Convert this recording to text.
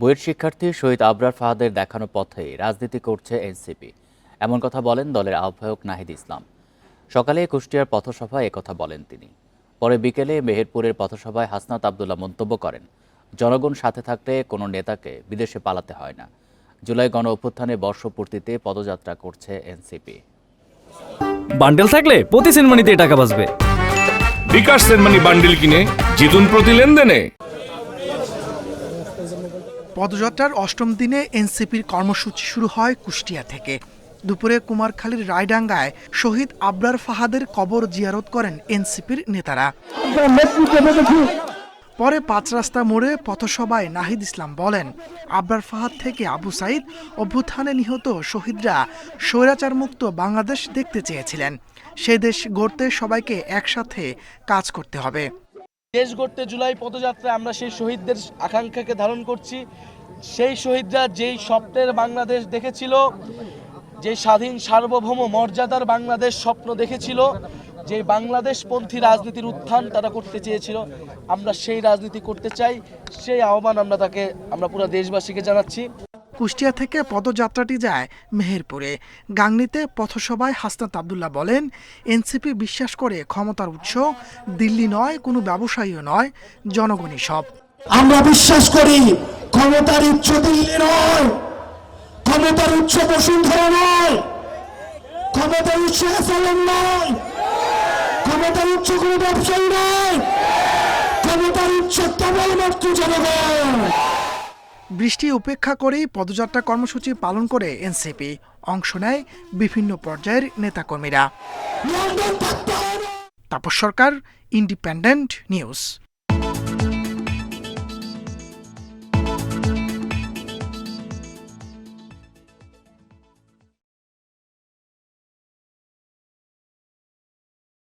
বুয়েট শিক্ষার্থী শহীদ আবরার ফাহাদের দেখানো পথে রাজনীতি করছে এনসিপি। এমন কথা বলেন দলের আহ্বায়ক নাহিদ ইসলাম। সকালে কুষ্টিয়ার পথসভায় একথা বলেন তিনি। পরে বিকেলে মেহেরপুরের পথসভায় হাসনাত আবদুল্লাহ মন্তব্য করেন জনগণ সাথে থাকলে কোনো নেতাকে বিদেশে পালাতে হয় না। জুলাই গণ অভ্যুত্থানে বর্ষপূর্তিতে পদযাত্রা করছে এনসিপি। বান্ডেল থাকলে প্রতি সেনমানিতে টাকা বাঁচবে। বিকাশ সেনমানি বান্ডিল কিনে জিতুন প্রতি লেনদেনে। পদযাত্রার অষ্টম দিনে এনসিপির কর্মসূচি শুরু হয় কুষ্টিয়া থেকে। দুপুরে কুমারখালীর রায়ডাঙ্গায় শহীদ আবরার ফাহাদের কবর জিয়ারত করেন এনসিপির নেতারা। পরে পাঁচ রাস্তা মোড়ে পথসভায় নাহিদ ইসলাম বলেন, আবরার ফাহাদ থেকে আবু সাইদ অভ্যুত্থানে নিহত শহীদরা স্বৈরাচার মুক্ত বাংলাদেশ দেখতে চেয়েছিলেন। সে দেশ গড়তে সবাইকে একসাথে কাজ করতে হবে। দেশ গড়তে জুলাই পদযাত্রায় আমরা সেই শহীদদের আকাঙ্ক্ষাকে ধারণ করছি। সেই শহীদরা যেই স্বপ্নের বাংলাদেশ দেখেছিল যে স্বাধীন সার্বভৌম মর্যাদার বাংলাদেশ স্বপ্ন দেখেছিল যে বাংলাদেশপন্থী রাজনীতির উত্থান তারা করতে চেয়েছিল, আমরা সেই রাজনীতি করতে চাই। সেই আহ্বান আমরা তাকে, আমরা পুরো দেশবাসীকে জানাচ্ছি। কুষ্টিয়া থেকে পদযাত্রাটি যায় মেহেরপুরে। গাংনীতে পথসভায় হাসনাত আবদুল্লাহ বলেন, এনসিপি বিশ্বাস করে ক্ষমতার উৎস, দিল্লি নয়, কোনো ব্যবসায়ীও নয়, জনগণই সব। আমরা বিশ্বাস করি ক্ষমতার উচ্চ দিল্লি নয়, ক্ষমতার উৎস বসুন্ধরা নয়, ক্ষমতার উৎস এসালন নয়, ক্ষমতার উচ্চ কোনো ব্যবসায়ী নয়, ক্ষমতার উচ্চ কেবলমাত্র জনগণ। বৃষ্টি উপেক্ষা করেই পদযাত্রা কর্মসূচি পালন করে এনসিপি। অংশ নেয় বিভিন্ন পর্যায়ের নেতাকর্মীরা। তাপস সরকার ইন্ডিপেন্ডেন্ট নিউজ